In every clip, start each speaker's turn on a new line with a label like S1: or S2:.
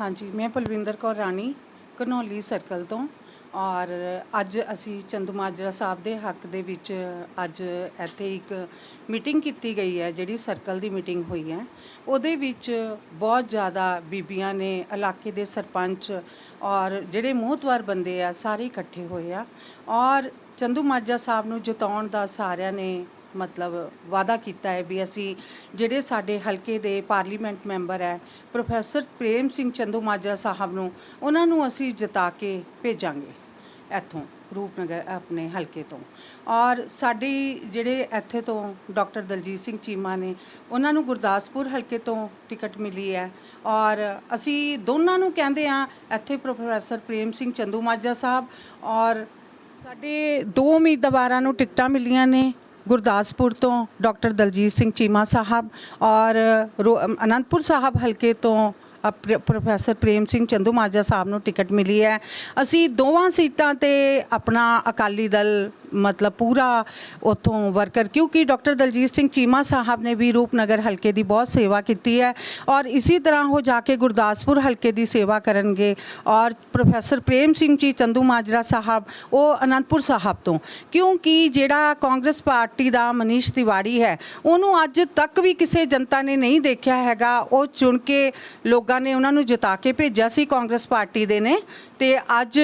S1: ਹਾਂਜੀ, ਮੈਂ ਪਲਵਿੰਦਰ ਕੌਰ ਰਾਣੀ, ਘਨੌਲੀ ਸਰਕਲ ਤੋਂ ਔਰ ਅੱਜ ਅਸੀਂ ਚੰਦੂਮਾਜਰਾ ਸਾਹਿਬ ਦੇ ਹੱਕ ਦੇ ਵਿੱਚ ਅੱਜ ਇੱਥੇ ਇੱਕ ਮੀਟਿੰਗ ਕੀਤੀ ਗਈ ਹੈ, ਜਿਹੜੀ ਸਰਕਲ ਦੀ ਮੀਟਿੰਗ ਹੋਈ ਹੈ। ਉਹਦੇ ਵਿੱਚ ਬਹੁਤ ਜ਼ਿਆਦਾ ਬੀਬੀਆਂ ਨੇ, ਇਲਾਕੇ ਦੇ ਸਰਪੰਚ ਔਰ ਜਿਹੜੇ ਮੋਹਤਵਾਰ ਬੰਦੇ ਆ, ਸਾਰੇ ਇਕੱਠੇ ਹੋਏ ਆ। ਔਰ ਚੰਦੂਮਾਜਰਾ ਸਾਹਿਬ ਨੂੰ ਜਿਤਾਉਣ ਦਾ ਸਾਰਿਆਂ ਨੇ ਮਤਲਬ ਵਾਅਦਾ ਕੀਤਾ ਹੈ ਵੀ ਅਸੀਂ ਜਿਹੜੇ ਸਾਡੇ ਹਲਕੇ ਦੇ ਪਾਰਲੀਮੈਂਟ ਮੈਂਬਰ ਹੈ, ਪ੍ਰੋਫੈਸਰ ਪ੍ਰੇਮ ਸਿੰਘ ਚੰਦੂਮਾਜਰਾ ਸਾਹਿਬ ਨੂੰ, ਉਹਨਾਂ ਨੂੰ ਅਸੀਂ ਜਿਤਾ ਕੇ ਭੇਜਾਂਗੇ ਇੱਥੋਂ, ਰੂਪਨਗਰ ਆਪਣੇ ਹਲਕੇ ਤੋਂ। ਔਰ ਸਾਡੀ ਜਿਹੜੇ ਇੱਥੇ ਤੋਂ ਡਾਕਟਰ ਦਲਜੀਤ ਸਿੰਘ ਚੀਮਾ ਨੇ, ਉਹਨਾਂ ਨੂੰ ਗੁਰਦਾਸਪੁਰ ਹਲਕੇ ਤੋਂ ਟਿਕਟ ਮਿਲੀ ਹੈ। ਔਰ ਅਸੀਂ ਦੋਨਾਂ ਨੂੰ ਕਹਿੰਦੇ ਆ ਇੱਥੇ ਪ੍ਰੋਫੈਸਰ ਪ੍ਰੇਮ ਸਿੰਘ ਚੰਦੂਮਾਜਰਾ ਸਾਹਿਬ ਔਰ ਸਾਡੇ ਦੋ ਉਮੀਦਵਾਰਾਂ ਨੂੰ ਟਿਕਟਾਂ ਮਿਲੀਆਂ ਨੇ। ਗੁਰਦਾਸਪੁਰ ਤੋਂ ਡਾਕਟਰ ਦਲਜੀਤ ਸਿੰਘ ਚੀਮਾ ਸਾਹਿਬ ਔਰ ਰੋ- ਅਨੰਦਪੁਰ ਸਾਹਿਬ ਹਲਕੇ ਤੋਂ ਪ੍ਰੋਫੈਸਰ ਪ੍ਰੇਮ ਸਿੰਘ ਚੰਦੂਮਾਜਰਾ ਸਾਹਿਬ ਨੂੰ ਟਿਕਟ ਮਿਲੀ ਹੈ। ਅਸੀਂ ਦੋਵਾਂ ਸੀਟਾਂ ਤੇ ਆਪਣਾ ਅਕਾਲੀ ਦਲ ਮਤਲਬ ਪੂਰਾ ਉਥੋਂ ਵਰਕਰ ਕਿਉਂਕਿ ਡਾਕਟਰ ਦਲਜੀਤ ਸਿੰਘ ਚੀਮਾ ਸਾਹਿਬ ਨੇ ਵੀ ਰੂਪਨਗਰ ਹਲਕੇ ਦੀ ਬਹੁਤ ਸੇਵਾ ਕੀਤੀ ਹੈ ਔਰ ਇਸੇ ਤਰ੍ਹਾਂ ਉਹ ਜਾ ਕੇ ਗੁਰਦਾਸਪੁਰ ਹਲਕੇ ਦੀ ਸੇਵਾ ਕਰਨਗੇ ਔਰ ਪ੍ਰੋਫੈਸਰ ਪ੍ਰੇਮ ਸਿੰਘ ਜੀ ਚੰਦੂਮਾਜਰਾ ਸਾਹਿਬ, ਉਹ ਅਨੰਦਪੁਰ ਸਾਹਿਬ ਤੋਂ। ਕਿਉਂਕਿ ਜਿਹੜਾ ਕਾਂਗਰਸ ਪਾਰਟੀ ਦਾ ਮਨੀਸ਼ ਤਿਵਾੜੀ ਹੈ, ਉਹਨੂੰ ਅੱਜ ਤੱਕ ਵੀ ਕਿਸੇ ਜਨਤਾ ਨੇ ਨਹੀਂ ਦੇਖਿਆ ਹੈਗਾ। ਉਹ ਚੁਣ ਕੇ ਲੋਕਾਂ ਨੇ ਉਹਨਾਂ ਨੂੰ ਜਿਤਾ ਕੇ ਭੇਜਿਆ ਸੀ, ਕਾਂਗਰਸ ਪਾਰਟੀ ਦੇ ਨੇ। ਤੇ ਅੱਜ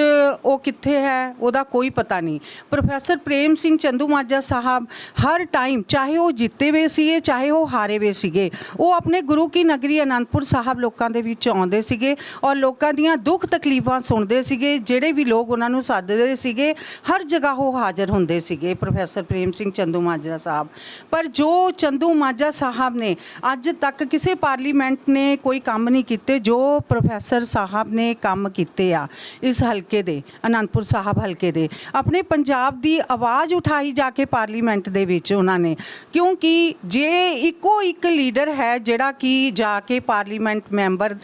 S1: ਉਹ ਕਿੱਥੇ ਹੈ, ਉਹਦਾ ਕੋਈ ਪਤਾ ਨਹੀਂ। ਪ੍ਰੋਫੈਸਰ ਪ੍ਰੇਮ ਸਿੰਘ ਚੰਦੂਮਾਜਾ ਸਾਹਿਬ ਹਰ ਟਾਈਮ ਚਾਹੇ ਉਹ ਜਿੱਤੇ ਵੇ ਸੀਗੇ, ਚਾਹੇ ਉਹ ਹਾਰੇ ਵੇ ਸੀਗੇ, ਉਹ ਆਪਣੇ ਗੁਰੂ ਕੀ ਨਗਰੀ ਅਨੰਦਪੁਰ ਸਾਹਿਬ ਲੋਕਾਂ ਦੇ ਵਿੱਚ ਆਉਂਦੇ ਸੀਗੇ ਔਰ ਲੋਕਾਂ ਦੀਆਂ ਦੁੱਖ ਤਕਲੀਫਾਂ ਸੁਣਦੇ ਸੀਗੇ, ਜਿਹੜੇ ਵੀ ਲੋਕ ਉਹਨਾਂ ਨੂੰ ਸੱਦਦੇ ਸੀਗੇ, ਹਰ ਜਗ੍ਹਾ ਉਹ ਹਾਜ਼ਰ ਹੁੰਦੇ ਸੀਗੇ ਪ੍ਰੋਫੈਸਰ ਪ੍ਰੇਮ ਸਿੰਘ ਚੰਦੂਮਾਜਰਾ ਸਾਹਿਬ। ਪਰ ਜੋ ਚੰਦੂਮਾਜਾ ਸਾਹਿਬ ਨੇ ਅੱਜ ਤੱਕ ਕਿਸੇ ਪਾਰਲੀਮੈਂਟ ਨੇ ਕੋਈ ਕੰਮ ਨਹੀਂ ਕੀਤੇ, ਜੋ ਪ੍ਰੋਫੈਸਰ ਸਾਹਿਬ ਨੇ ਕੰਮ ਕੀਤੇ ਆ। ਇਸ ਹਲਕੇ ਦੇ, ਅਨੰਦਪੁਰ ਸਾਹਿਬ ਹਲਕੇ ਦੇ। ਆਪਣੇ ਪੰਜਾਬ ਦੀ ਆਵਾਜ਼ ਉਠਾਈ ਜਾ ਕੇ ਪਾਰਲੀਮੈਂਟ ਦੇ ਵਿੱਚ ਉਹਨਾਂ ਨੇ, ਕਿਉਂਕਿ ਜੇ ਇੱਕੋ ਇੱਕ ਲੀਡਰ ਹੈ ਜਿਹੜਾ ਕਿ ਜਾ ਕੇ ਪਾਰਲੀਮੈਂਟ ਮੈਂਬਰ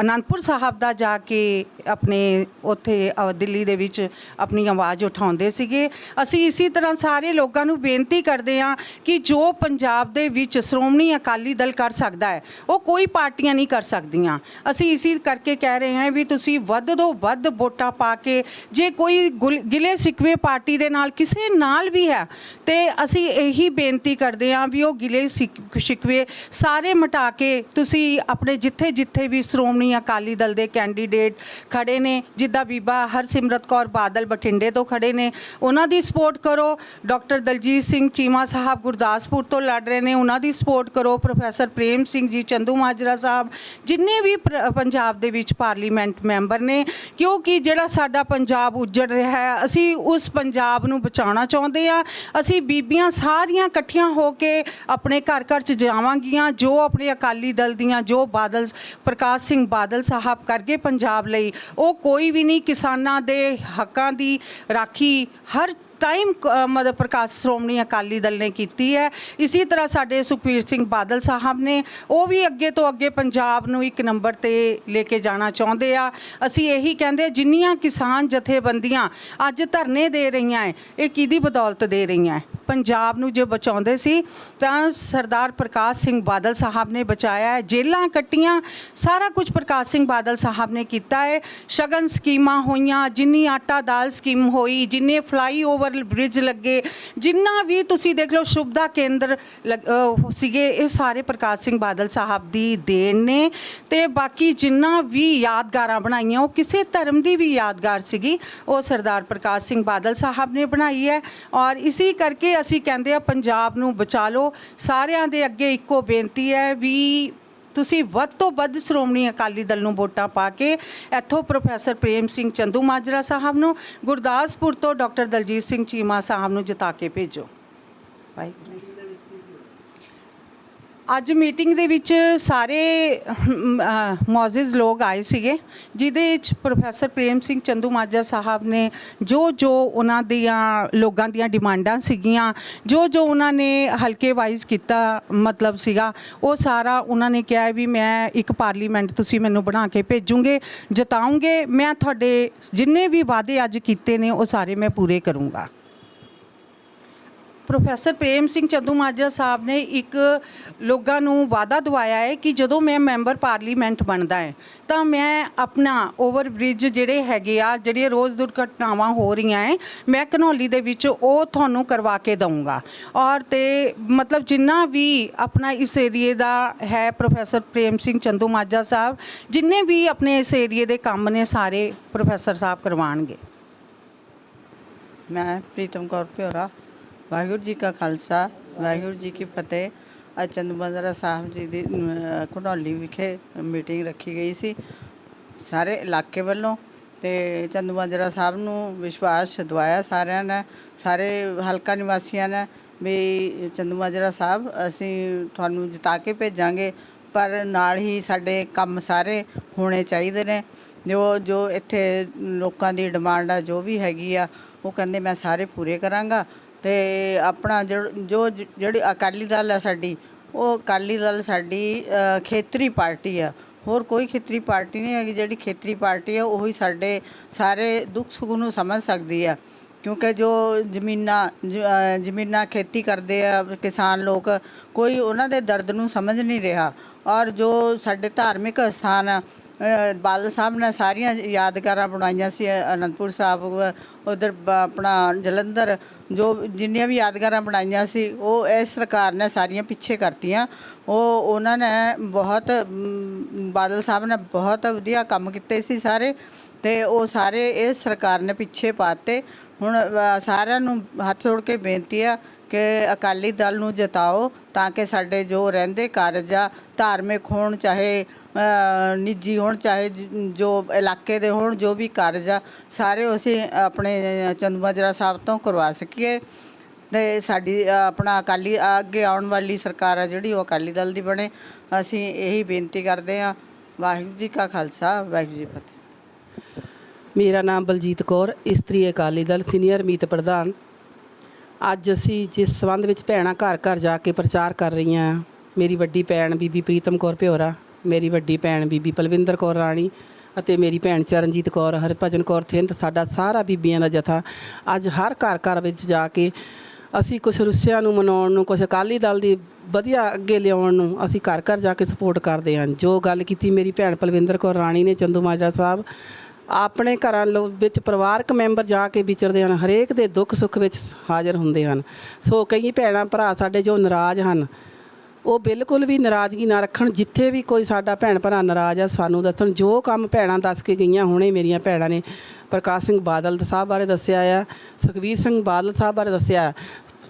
S1: ਅਨੰਦਪੁਰ ਸਾਹਿਬ ਦਾ ਜਾ ਕੇ ਆਪਣੇ ਉੱਥੇ ਦਿੱਲੀ ਦੇ ਵਿੱਚ ਆਪਣੀ ਆਵਾਜ਼ ਉਠਾਉਂਦੇ ਸੀਗੇ। ਅਸੀਂ ਇਸੇ ਤਰ੍ਹਾਂ ਸਾਰੇ ਲੋਕਾਂ ਨੂੰ ਬੇਨਤੀ ਕਰਦੇ ਹਾਂ ਕਿ ਜੋ ਪੰਜਾਬ ਦੇ ਵਿੱਚ ਸ਼੍ਰੋਮਣੀ ਅਕਾਲੀ ਦਲ ਕਰ ਸਕਦਾ ਹੈ, ਉਹ ਕੋਈ ਪਾਰਟੀਆਂ ਨਹੀਂ ਕਰ ਸਕਦੀਆਂ। ਅਸੀਂ ਇਸੇ ਕਰਕੇ ਕਹਿ ਰਹੇ ਹਾਂ ਵੀ ਤੁਸੀਂ ਵੱਧ ਤੋਂ ਵੱਧ ਵੋਟਾਂ ਪਾ ਕੇ ਜੇ ਕੋਈ ਗੁਲ- ਗਿਲੇ ਸਿਕਵੇ ਪਾਰਟੀ ਦੇ ਨਾਲ ਕਿਸੇ ਨਾਲ ਵੀ ਹੈ, ਤੇ ਅਸੀਂ ਇਹੀ ਬੇਨਤੀ ਕਰਦੇ ਹਾਂ ਵੀ ਉਹ ਗਿਲੇ ਸਿਕ- ਸ਼ਿਕਵੇ ਸਾਰੇ ਮਿਟਾ ਕੇ ਤੁਸੀਂ ਆਪਣੇ ਜਿੱਥੇ ਜਿੱਥੇ ਵੀ ਸ਼੍ਰੋਮਣੀ ਅਕਾਲੀ ਦਲ ਦੇ ਕੈਂਡੀਡੇਟ ਖੜੇ ਨੇ, ਜਿੱਦਾਂ ਬੀਬਾ ਹਰਸਿਮਰਤ ਕੌਰ ਬਾਦਲ ਬਠਿੰਡੇ ਤੋਂ ਖੜੇ ਨੇ, ਉਹਨਾਂ ਦੀ ਸਪੋਰਟ ਕਰੋ। ਡਾਕਟਰ ਦਲਜੀਤ ਸਿੰਘ ਚੀਮਾ ਸਾਹਿਬ ਗੁਰਦਾਸਪੁਰ ਤੋਂ ਲੜ ਰਹੇ ਨੇ, ਉਹਨਾਂ ਦੀ ਸਪੋਰਟ ਕਰੋ। ਪ੍ਰੋਫੈਸਰ ਪ੍ਰੇਮ ਸਿੰਘ ਜੀ, ਚੰਦੂ ਮਾਜਰਾ ਸਾਹਿਬ, ਜਿੰਨੇ ਵੀ ਪ੍ਰ- ਪੰਜਾਬ ਦੇ ਵਿੱਚ ਪਾਰਲੀਮੈਂਟ ਮੈਂਬਰ ਨੇ ਕਿ ਜਿਹੜਾ ਸਾਡਾ ਪੰਜਾਬ ਉੱਜੜ ਰਿਹਾ ਹੈ, ਅਸੀਂ ਉਸ ਪੰਜਾਬ ਨੂੰ ਬਚਾਉਣਾ ਚਾਹੁੰਦੇ ਆ ਅਸੀਂ ਬੀਬੀਆਂ ਸਾਰੀਆਂ ਇਕੱਠੀਆਂ ਹੋ ਕੇ ਆਪਣੇ ਘਰ ਘਰ ਚ ਜਾਵਾਂਗੀਆਂ, ਜੋ ਆਪਣੇ ਅਕਾਲੀ ਦਲ ਦੀਆਂ, ਜੋ ਬਾਦਲ, ਪ੍ਰਕਾਸ਼ ਸਿੰਘ ਬਾਦਲ ਸਾਹਿਬ ਕਰਕੇ ਪੰਜਾਬ ਲਈ, ਉਹ ਕੋਈ ਵੀ ਨਹੀਂ ਕਿਸਾਨਾਂ ਦੇ ਹੱਕਾਂ ਦੀ ਰਾਖੀ ਹਰ ਟਾਈਮ ਮਤਲਬ ਪ੍ਰਕਾਸ਼ ਸ਼੍ਰੋਮਣੀ ਅਕਾਲੀ ਦਲ ਨੇ ਕੀਤੀ ਹੈ। ਇਸੇ ਤਰ੍ਹਾਂ ਸਾਡੇ ਸੁਖਬੀਰ ਸਿੰਘ ਬਾਦਲ ਸਾਹਿਬ ਨੇ, ਉਹ ਵੀ ਅੱਗੇ ਤੋਂ ਅੱਗੇ ਪੰਜਾਬ ਨੂੰ ਇੱਕ ਨੰਬਰ ਤੇ ਲੈ ਕੇ ਜਾਣਾ ਚਾਹੁੰਦੇ ਆ। ਅਸੀਂ ਇਹੀ ਕਹਿੰਦੇ ਜਿੰਨੀਆਂ ਕਿਸਾਨ ਜਥੇਬੰਦੀਆਂ ਅੱਜ ਧਰਨੇ ਦੇ ਰਹੀਆਂ ਹੈ, ਇਹ ਕਿਹਦੀ ਬਦੌਲਤ ਦੇ ਰਹੀਆਂ ਹੈ? ਪੰਜਾਬ ਨੂੰ ਜੇ ਬਚਾਉਂਦੇ ਸੀ, ਤਾਂ ਸਰਦਾਰ ਪ੍ਰਕਾਸ਼ ਸਿੰਘ ਬਾਦਲ ਸਾਹਿਬ ਨੇ ਬਚਾਇਆ ਹੈ। ਜੇਲਾਂ ਕੱਟੀਆਂ, ਸਾਰਾ ਕੁਝ ਪ੍ਰਕਾਸ਼ ਸਿੰਘ ਬਾਦਲ ਸਾਹਿਬ ਨੇ ਕੀਤਾ ਹੈ। ਸ਼ਗਨ ਸਕੀਮਾਂ ਹੋਈਆਂ, ਜਿੰਨੀ ਆਟਾ ਦਾਲ ਸਕੀਮ ਹੋਈ, ਜਿੰਨੇ ਫਲਾਈਓਵਰ ਬ੍ਰਿਜ ਲੱਗੇ, ਜਿੰਨਾ ਵੀ ਤੁਸੀਂ ਦੇਖ ਲਓ ਸੁਵਿਧਾ ਕੇਂਦਰ ਲੱਗ- ਸੀਗੇ, ਇਹ ਸਾਰੇ ਪ੍ਰਕਾਸ਼ ਸਿੰਘ ਬਾਦਲ ਸਾਹਿਬ ਦੀ ਦੇਣ ਨੇ। ਤੇ ਬਾਕੀ ਜਿੰਨਾ ਵੀ ਯਾਦਗਾਰਾਂ ਬਣਾਈਆਂ, ਉਹ ਕਿਸੇ ਧਰਮ ਦੀ ਵੀ ਯਾਦਗਾਰ ਸੀਗੀ, ਉਹ ਸਰਦਾਰ ਪ੍ਰਕਾਸ਼ ਸਿੰਘ ਬਾਦਲ ਸਾਹਿਬ ਨੇ ਬਣਾਈ ਹੈ। ਔਰ ਇਸੇ ਕਰਕੇ ਅਸੀਂ ਕਹਿੰਦੇ ਆ ਪੰਜਾਬ ਨੂੰ ਬਚਾ ਲਓ। ਸਾਰਿਆਂ ਦੇ ਅੱਗੇ ਇੱਕੋ ਬੇਨਤੀ ਹੈ ਵੀ ਤੁਸੀਂ ਵੱਧ ਤੋਂ ਵੱਧ ਸ਼੍ਰੋਮਣੀ ਅਕਾਲੀ ਦਲ ਨੂੰ ਵੋਟਾਂ ਪਾ ਕੇ ਇੱਥੋਂ ਪ੍ਰੋਫੈਸਰ ਪ੍ਰੇਮ ਸਿੰਘ ਚੰਦੂ ਮਾਜਰਾ ਸਾਹਿਬ ਨੂੰ, ਗੁਰਦਾਸਪੁਰ ਤੋਂ ਡਾਕਟਰ ਦਲਜੀਤ ਸਿੰਘ ਚੀਮਾ ਸਾਹਿਬ ਨੂੰ ਜਿਤਾ ਕੇ ਭੇਜੋ। ਵਾਹਿਗੁਰੂ ਅੱਜ ਮੀਟਿੰਗ ਦੇ ਵਿੱਚ ਸਾਰੇ ਮੌਜੂਦ ਲੋਕ ਆਏ ਸੀਗੇ, ਜਿਹਦੇ ਵਿੱਚ ਪ੍ਰੋਫੈਸਰ ਪ੍ਰੇਮ ਸਿੰਘ ਚੰਦੂ ਮਾਜਰਾ ਸਾਹਿਬ ਨੇ ਜੋ ਜੋ ਉਹਨਾਂ ਦੀਆਂ ਲੋਕਾਂ ਦੀਆਂ ਡਿਮਾਂਡਾਂ ਸੀਗੀਆਂ, ਜੋ ਜੋ ਉਹਨਾਂ ਨੇ ਹਲਕੇ ਵਾਈਜ਼ ਕੀਤਾ ਮਤਲਬ ਸੀਗਾ, ਉਹ ਸਾਰਾ ਉਹਨਾਂ ਨੇ ਕਿਹਾ ਵੀ ਮੈਂ ਇੱਕ ਪਾਰਲੀਮੈਂਟ ਤੁਸੀਂ ਮੈਨੂੰ ਬਣਾ ਕੇ ਭੇਜੂਗੇ, ਜਤਾਉਂਗੇ, ਮੈਂ ਤੁਹਾਡੇ ਜਿੰਨੇ ਵੀ ਵਾਅਦੇ ਅੱਜ ਕੀਤੇ ਨੇ, ਉਹ ਸਾਰੇ ਮੈਂ ਪੂਰੇ ਕਰੂੰਗਾ। ਪ੍ਰੋਫੈਸਰ ਪ੍ਰੇਮ ਸਿੰਘ ਚੰਦੂਮਾਜਰਾ ਸਾਹਿਬ ਨੇ ਇੱਕ ਲੋਕਾਂ ਨੂੰ ਵਾਅਦਾ ਦਵਾਇਆ ਹੈ ਕਿ ਜਦੋਂ ਮੈਂ ਮੈਂਬਰ ਪਾਰਲੀਮੈਂਟ ਬਣਦਾ ਹੈ, ਤਾਂ ਮੈਂ ਆਪਣਾ ਓਵਰ ਬ੍ਰਿਜ ਜਿਹੜੇ ਹੈਗੇ ਆ, ਜਿਹੜੀਆਂ ਰੋਜ਼ ਦੁਰਘਟਨਾਵਾਂ ਹੋ ਰਹੀਆਂ ਹੈ, ਮੈਂ ਘਨੌਲੀ ਦੇ ਵਿੱਚ ਉਹ ਤੁਹਾਨੂੰ ਕਰਵਾ ਕੇ ਦਊਂਗਾ। ਔਰ ਤੇ ਮਤਲਬ ਜਿੰਨਾ ਵੀ ਆਪਣਾ ਇਸ ਏਰੀਏ ਦਾ ਹੈ ਪ੍ਰੋਫੈਸਰ ਪ੍ਰੇਮ ਸਿੰਘ ਚੰਦੂਮਾਜਰਾ ਸਾਹਿਬ, ਜਿੰਨੇ ਵੀ ਆਪਣੇ ਇਸ ਏਰੀਏ ਦੇ ਕੰਮ ਨੇ ਸਾਰੇ ਪ੍ਰੋਫੈਸਰ ਸਾਹਿਬ ਕਰਵਾਉਣਗੇ।
S2: ਮੈਂ ਪ੍ਰੀਤਮ ਕੌਰ ਪਿਓਰਾ ਵਾਹਿਗੁਰੂ ਜੀ ਕਾ ਖਾਲਸਾ ਵਾਹਿਗੁਰੂ ਜੀ ਕੀ ਫਤਿਹ। ਅੱਜ ਚੰਦੂਮਾਜਰਾ ਸਾਹਿਬ ਜੀ ਦੀ ਅਮ, ਘਨੌਲੀ ਵਿਖੇ ਮੀਟਿੰਗ ਰੱਖੀ ਗਈ ਸੀ ਸਾਰੇ ਇਲਾਕੇ ਵੱਲੋਂ ਤੇ ਚੰਦੂਮਾਜਰਾ ਸਾਹਿਬ ਨੂੰ ਵਿਸ਼ਵਾਸ ਦਵਾਇਆ ਸਾਰਿਆਂ ਨੇ ਸਾਰੇ ਹਲਕਾ ਨਿਵਾਸੀਆਂ ਨੇ ਵੀ ਚੰਦੂਮਾਜਰਾ ਸਾਹਿਬ ਅਸੀਂ ਤੁਹਾਨੂੰ ਜਿਤਾ ਕੇ ਭੇਜਾਂਗੇ ਪਰ ਨਾਲ ਹੀ ਸਾਡੇ ਕੰਮ ਸਾਰੇ ਹੋਣੇ ਚਾਹੀਦੇ ਨੇ। ਜੋ ਜੋ ਇੱਥੇ ਲੋਕਾਂ ਦੀ ਡਿਮਾਂਡ ਆ ਜੋ ਵੀ ਹੈਗੀ ਆ ਉਹ ਕਹਿੰਦੇ ਮੈਂ ਸਾਰੇ ਪੂਰੇ ਕਰਾਂਗਾ। ਅਤੇ ਆਪਣਾ ਜੋ- ਜੋ ਜ- ਜਿਹੜੀ ਅਕਾਲੀ ਦਲ ਆ ਸਾਡੀ, ਉਹ ਅਕਾਲੀ ਦਲ ਸਾਡੀ ਖੇਤਰੀ ਪਾਰਟੀ ਆ। ਹੋਰ ਕੋਈ ਖੇਤਰੀ ਪਾਰਟੀ ਨਹੀਂ ਹੈਗੀ, ਜਿਹੜੀ ਖੇਤਰੀ ਪਾਰਟੀ ਆ, ਉਹੀ ਸਾਡੇ ਸਾਰੇ ਦੁੱਖ ਸੁੱਖ ਨੂੰ ਸਮਝ ਸਕਦੀ ਆ। ਕਿਉਂਕਿ ਜੋ ਜ਼ਮੀਨਾਂ ਜ਼ਮੀਨਾਂ ਖੇਤੀ ਕਰਦੇ ਆ, ਕਿਸਾਨ ਲੋਕ, ਕੋਈ ਉਹਨਾਂ ਦੇ ਦਰਦ ਨੂੰ ਸਮਝ ਨਹੀਂ ਰਿਹਾ। ਔਰ ਜੋ ਸਾਡੇ ਧਾਰਮਿਕ ਅਸਥਾਨ ਆ ਬਾਦਲ ਸਾਹਿਬ ਨੇ ਸਾਰੀਆਂ ਯਾਦਗਾਰਾਂ ਬਣਾਈਆਂ ਸੀ ਅਨੰਦਪੁਰ ਸਾਹਿਬ, ਉਧਰ ਆਪਣਾ ਜਲੰਧਰ, ਜੋ ਜਿੰਨੀਆਂ ਵੀ ਯਾਦਗਾਰਾਂ ਬਣਾਈਆਂ ਸੀ, ਉਹ ਇਸ ਸਰਕਾਰ ਨੇ ਸਾਰੀਆਂ ਪਿੱਛੇ ਕਰਤੀਆਂ। ਉਹ, ਉਹਨਾਂ ਨੇ ਬਹੁਤ ਬਾਦਲ ਸਾਹਿਬ ਨੇ ਬਹੁਤ ਵਧੀਆ ਕੰਮ ਕੀਤੇ ਸੀ ਸਾਰੇ ਅਤੇ ਉਹ ਸਾਰੇ ਇਸ ਸਰਕਾਰ ਨੇ ਪਿੱਛੇ ਪਾਤੇ। ਹੁਣ ਸਾਰਿਆਂ ਨੂੰ ਹੱਥ ਜੋੜ ਕੇ ਬੇਨਤੀ ਆ ਕਿ ਅਕਾਲੀ ਦਲ ਨੂੰ ਜਿਤਾਓ ਤਾਂ ਕਿ ਸਾਡੇ ਜੋ ਰਹਿੰਦੇ ਕਾਰਜ ਆ, ਧਾਰਮਿਕ ਹੋਣ, ਚਾਹੇ ਨਿੱਜੀ ਹੋਣ, ਚਾਹੇ ਜੋ ਇਲਾਕੇ ਦੇ ਹੋਣ, ਜੋ ਵੀ ਕਾਰਜ ਆ, ਸਾਰੇ ਅਸੀਂ ਆਪਣੇ ਚੰਦੂਮਾਜਰਾ ਸਾਹਿਬ ਤੋਂ ਕਰਵਾ ਸਕੀਏ। ਅਤੇ ਸਾਡੀ ਆਪਣਾ ਅਕਾਲੀ, ਅੱਗੇ ਆਉਣ ਵਾਲੀ ਸਰਕਾਰ ਆ ਜਿਹੜੀ, ਉਹ ਅਕਾਲੀ ਦਲ ਦੀ ਬਣੇ। ਅਸੀਂ ਇਹੀ ਬੇਨਤੀ ਕਰਦੇ ਹਾਂ। ਵਾਹਿਗੁਰੂ ਜੀ ਕਾ ਖਾਲਸਾ, ਵਾਹਿਗੁਰੂ ਜੀ ਫਤਿਹ।
S3: ਮੇਰਾ ਨਾਮ ਬਲਜੀਤ ਕੌਰ, ਇਸਤਰੀ ਅਕਾਲੀ ਦਲ, ਸੀਨੀਅਰ ਮੀਤ ਪ੍ਰਧਾਨ। ਅੱਜ ਅਸੀਂ ਜਿਸ ਸੰਬੰਧ ਵਿੱਚ ਭੈਣਾਂ ਘਰ ਘਰ ਜਾ ਕੇ ਪ੍ਰਚਾਰ ਕਰ ਰਹੀਆਂ, ਮੇਰੀ ਵੱਡੀ ਭੈਣ ਬੀਬੀ ਪ੍ਰੀਤਮ ਕੌਰ ਭਿਓਰਾ। ਮੇਰੀ ਵੱਡੀ ਭੈਣ ਬੀਬੀ ਪਲਵਿੰਦਰ ਕੌਰ ਰਾਣੀ ਅਤੇ ਮੇਰੀ ਭੈਣ ਚਰਨਜੀਤ ਕੌਰ, ਹਰਭਜਨ ਕੌਰ, ਥਿੰਦ, ਸਾਡਾ ਸਾਰਾ ਬੀਬੀਆਂ ਦਾ ਜਥਾ। ਅੱਜ ਹਰ ਘਰ ਘਰ ਵਿੱਚ ਜਾ ਕੇ ਅਸੀਂ ਕੁਝ ਰੁੱਸਿਆਂ ਨੂੰ ਮਨਾਉਣ ਨੂੰ ਕੁਝ ਅਕਾਲੀ ਦਲ ਦੀ ਵਧੀਆ ਅੱਗੇ ਲਿਆਉਣ ਨੂੰ ਅਸੀਂ ਘਰ ਘਰ ਜਾ ਕੇ ਸਪੋਰਟ ਕਰਦੇ ਹਾਂ। ਜੋ ਗੱਲ ਕੀਤੀ ਮੇਰੀ ਭੈਣ ਪਲਵਿੰਦਰ ਕੌਰ ਰਾਣੀ ਨੇ, ਚੰਦੂ ਮਾਜਰਾ ਸਾਹਿਬ, ਆਪਣੇ ਘਰਾਂ ਲੋ- ਵਿੱਚ ਪਰਿਵਾਰਕ ਮੈਂਬਰ ਜਾ ਕੇ ਵਿਚਰਦੇ ਹਨ, ਹਰੇਕ ਦੇ ਦੁੱਖ ਸੁੱਖ ਵਿੱਚ ਹਾਜ਼ਰ ਹੁੰਦੇ ਹਨ। ਸੋ ਕਈ ਭੈਣਾਂ ਭਰਾ ਸਾਡੇ ਜੋ ਨਾਰਾਜ਼ ਹਨ ਉਹ ਬਿਲਕੁਲ ਵੀ ਨਾਰਾਜ਼ਗੀ ਨਾ ਰੱਖਣ, ਜਿੱਥੇ ਵੀ ਕੋਈ ਸਾਡਾ ਭੈਣ ਭਰਾ ਨਾਰਾਜ਼ ਆ, ਸਾਨੂੰ ਦੱਸਣ, ਜੋ ਕੰਮ ਭੈਣਾਂ ਦੱਸ ਕੇ ਗਈਆਂ, ਹੁਣੇ ਮੇਰੀਆਂ ਭੈਣਾਂ ਨੇ, ਪ੍ਰਕਾਸ਼ ਸਿੰਘ ਬਾਦਲ ਸਾਹਿਬ ਬਾਰੇ ਦੱਸਿਆ ਆ ਸੁਖਬੀਰ ਸਿੰਘ ਬਾਦਲ ਸਾਹਿਬ ਬਾਰੇ ਦੱਸਿਆ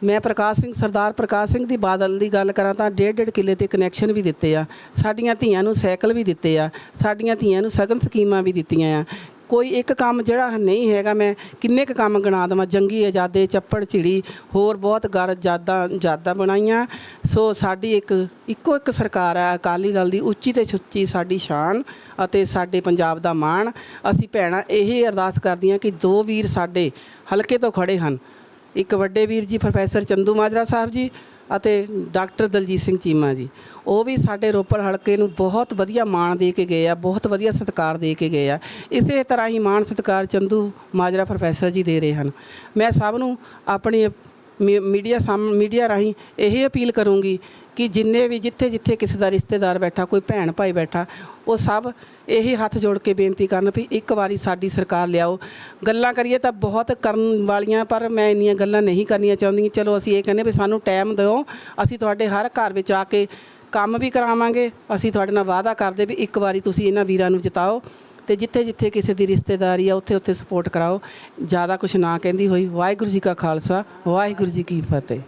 S3: ਮੈਂ ਪ੍ਰਕਾਸ਼ ਸਿੰਘ, ਸਰਦਾਰ ਪ੍ਰਕਾਸ਼ ਸਿੰਘ ਦੀ ਬਾਦਲ ਦੀ ਗੱਲ ਕਰਾਂ ਤਾਂ ਡੇਢ ਡੇਢ ਕਿੱਲੇ ਤੇ ਕਨੈਕਸ਼ਨ ਵੀ ਦਿੱਤੇ ਆ, ਸਾਡੀਆਂ ਧੀਆਂ ਨੂੰ ਸਾਈਕਲ ਵੀ ਦਿੱਤੇ ਆ, ਸਾਡੀਆਂ ਧੀਆਂ ਨੂੰ ਸਗਨ ਸਕੀਮਾਂ ਵੀ ਦਿੱਤੀਆਂ ਆ ਕੋਈ ਇੱਕ ਕੰਮ ਜਿਹੜਾ ਨਹੀਂ ਹੈਗਾ, ਮੈਂ ਕਿੰਨੇ ਕੁ ਕੰਮ ਗਿਣਾ ਦੇਵਾਂ? ਜੰਗੀ ਆਜ਼ਾਦੇ, ਚੱਪੜ ਝਿੜੀ, ਹੋਰ ਬਹੁਤ ਗਰ ਯਾਦਾਂ ਯਾਦਾਂ ਬਣਾਈਆਂ। ਸੋ ਸਾਡੀ ਇੱਕ, ਇੱਕੋ ਇੱਕ ਸਰਕਾਰ ਹੈ ਅਕਾਲੀ ਦਲ ਦੀ, ਉੱਚੀ ਤੇ ਸੁੱਚੀ ਸਾਡੀ ਸ਼ਾਨ ਅਤੇ ਸਾਡੇ ਪੰਜਾਬ ਦਾ ਮਾਣ। ਅਸੀਂ ਭੈਣਾਂ, ਇਹ ਅਰਦਾਸ ਕਰਦੀਆਂ ਕਿ ਦੋ ਵੀਰ ਸਾਡੇ ਹਲਕੇ ਤੋਂ ਖੜੇ ਹਨ। ਇੱਕ ਵੱਡੇ ਵੀਰ ਜੀ, ਪ੍ਰੋਫੈਸਰ ਚੰਦੂ ਮਾਜਰਾ ਸਾਹਿਬ ਜੀ ਅਤੇ ਡਾਕਟਰ ਦਲਜੀਤ ਸਿੰਘ ਚੀਮਾ ਜੀ, ਉਹ ਵੀ ਸਾਡੇ ਰੋਪੜ ਹਲਕੇ ਨੂੰ ਬਹੁਤ ਵਧੀਆ ਮਾਣ ਦੇ ਕੇ ਗਏ ਆ, ਬਹੁਤ ਵਧੀਆ ਸਤਿਕਾਰ ਦੇ ਕੇ ਗਏ ਆ। ਇਸੇ ਤਰ੍ਹਾਂ ਹੀ ਮਾਣ ਸਤਿਕਾਰ ਚੰਦੂ ਮਾਜਰਾ ਪ੍ਰੋਫੈਸਰ ਜੀ ਦੇ ਰਹੇ ਹਨ। ਮੈਂ ਸਭ ਨੂੰ ਆਪਣੀ ਮੀ- ਮੀਡੀਆ ਸਾਹਮ ਮੀਡੀਆ ਰਾਹੀਂ ਇਹ ਅਪੀਲ ਕਰੂੰਗੀ ਕਿ ਜਿੰਨੇ ਵੀ ਜਿੱਥੇ ਜਿੱਥੇ ਕਿਸੇ ਦਾ ਰਿਸ਼ਤੇਦਾਰ ਬੈਠਾ, ਕੋਈ ਭੈਣ ਭਾਈ ਬੈਠਾ, ਉਹ ਸਭ ਇਹੀ ਹੱਥ ਜੋੜ ਕੇ ਬੇਨਤੀ ਕਰਨ ਵੀ ਇੱਕ ਵਾਰੀ ਸਾਡੀ ਸਰਕਾਰ ਲਿਆਓ। ਗੱਲਾਂ ਕਰੀਏ ਤਾਂ ਬਹੁਤ ਕਰਨ ਵਾਲੀਆਂ, ਪਰ ਮੈਂ ਇੰਨੀਆਂ ਗੱਲਾਂ ਨਹੀਂ ਕਰਨੀਆਂ ਚਾਹੁੰਦੀ। ਚਲੋ ਅਸੀਂ ਇਹ ਕਹਿੰਦੇ ਵੀ ਸਾਨੂੰ ਟਾਈਮ ਦਿਓ, ਅਸੀਂ ਤੁਹਾਡੇ ਹਰ ਘਰ ਵਿੱਚ ਆ ਕੇ ਕੰਮ ਵੀ ਕਰਾਵਾਂਗੇ, ਅਸੀਂ ਤੁਹਾਡੇ ਨਾਲ ਵਾਅਦਾ ਕਰਦੇ ਵੀ ਇੱਕ ਵਾਰੀ ਤੁਸੀਂ ਇਹਨਾਂ ਵੀਰਾਂ ਨੂੰ ਜਿਤਾਓ। ਤੇ ਜਿੱਥੇ ਜਿੱਥੇ ਕਿਸੇ ਦੀ ਰਿਸ਼ਤੇਦਾਰੀ ਆ, ਉੱਥੇ ਉੱਥੇ ਸਪੋਰਟ ਕਰਾਓ। ਜ਼ਿਆਦਾ ਕੁਝ ਨਾ ਕਹਿੰਦੀ ਹੋਈ, ਵਾਹਿਗੁਰੂ ਜੀ ਕਾ ਖਾਲਸਾ, ਵਾਹਿਗੁਰੂ ਜੀ ਕੀ ਫਤਿਹ।